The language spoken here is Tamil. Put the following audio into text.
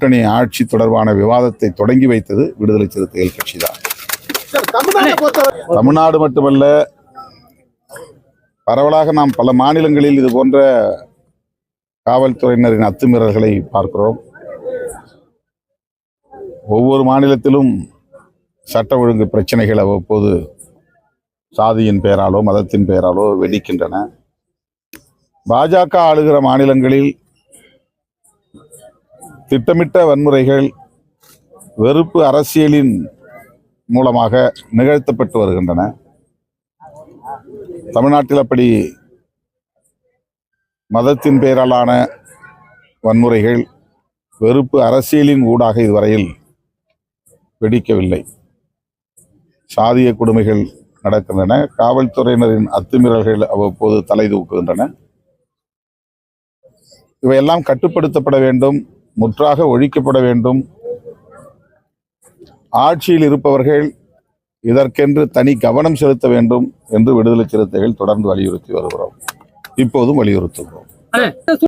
கூட்டணி ஆட்சி தொடர்பான விவாதத்தை தொடங்கி வைத்தது விடுதலை சிறுத்தைகள் தமிழ்நாட்டை பொறுத்தவரை தமிழ்நாடு மட்டுமல்ல பரவலாக நாம் பல மாநிலங்களில் இது போன்ற காவல்துறையினரின் அத்துமீறல்களை பார்க்கிறோம். ஒவ்வொரு மாநிலத்திலும் சட்ட ஒழுங்கு பிரச்சனைகள் அவ்வப்போது சாதியின் பெயராலோ மதத்தின் பெயராலோ வெடிக்கின்றன. பாஜக ஆளுகிற மாநிலங்களில் திட்டமிட்ட வன்முறைகள் வெறுப்பு அரசியலின் மூலமாக நிகழ்த்தப்பட்டு வருகின்றன. தமிழ்நாட்டில் அப்படி மதத்தின் பெயராலான வன்முறைகள் வெறுப்பு அரசியலின் ஊடாக இதுவரையில் வெடிக்கவில்லை. சாதிய கொடுமைகள் நடக்கின்றன. காவல்துறையினரின் அத்துமீறல்கள் அவ்வப்போது தலை தூக்குகின்றன. இவையெல்லாம் கட்டுப்படுத்தப்பட வேண்டும். முற்றாக ஒழிக்கப்பட வேண்டும். ஆட்சியில் இருப்பவர்கள் இதற்கென்று தனி கவனம் செலுத்த வேண்டும் என்று விடுதலை சிறுத்தைகள் தொடர்ந்து வலியுறுத்தி வருகிறோம். இப்போதும் வலியுறுத்துகிறோம்.